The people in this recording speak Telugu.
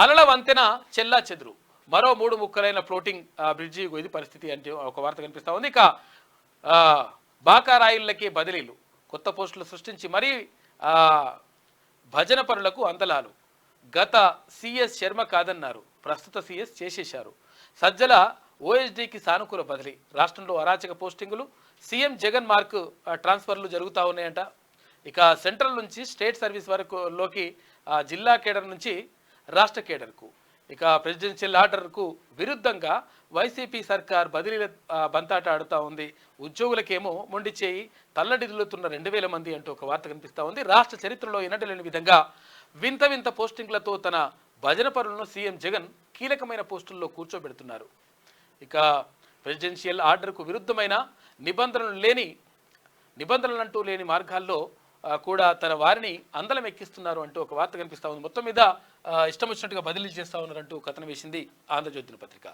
అలల వంతెన చెల్లా చెదురు. మరో మూడు ముక్కలైన ఫ్లోటింగ్ బ్రిడ్జి ఇది పరిస్థితి అంటే ఒక వార్త కనిపిస్తూ ఉంది. ఇక ఆ, బాకా రాయిళ్ళకి బదిలీలు. కొత్త పోస్టులు సృష్టించి మరీ భజన పరులకు అందలాలు గత సిఎస్ శర్మ కాదన్నారు. ప్రస్తుత సిఎస్ చేసేశారు. సజ్జల ఓఎస్డీకి సానుకూల బదిలీ. రాష్ట్రంలో అరాచక పోస్టింగులు. సీఎం జగన్ మార్క్ ట్రాన్స్ఫర్లు జరుగుతూ ఉన్నాయంట. ఇక సెంట్రల్ నుంచి స్టేట్ సర్వీస్ వరకు లోకి జిల్లా కేడర్ నుంచి రాష్ట్ర కేడర్కు. ఇక ప్రెసిడెన్షియల్ ఆర్డర్కు విరుద్ధంగా వైసీపీ సర్కార్ బదిలీల బంతాట ఆడుతూ ఉంది. ఉద్యోగులకేమో మొండి చేయి తల్లడిల్లుతున్న రెండు వేల మంది అంటూ ఒక వార్త కనిపిస్తూ ఉంది. రాష్ట్ర చరిత్రలో ఎన్నటి లేని విధంగా వింత వింత పోస్టింగ్లతో తన భజన పరులను సీఎం జగన్ కీలకమైన పోస్టుల్లో కూర్చోబెడుతున్నారు. ఇక ప్రెసిడెన్షియల్ ఆర్డర్కు విరుద్ధమైన నిబంధనలు లేని నిబంధనలంటూ లేని మార్గాల్లో కూడా తన వారిని అందలం ఎక్కిస్తున్నారు అంటూ ఒక వార్త కనిపిస్తా ఉంది. మొత్తం మీద ఇష్టం వచ్చినట్టుగా బదిలీ చేస్తా ఉన్నారంటూ కథనం వేసింది ఆంధ్రజ్యోతిని పత్రిక.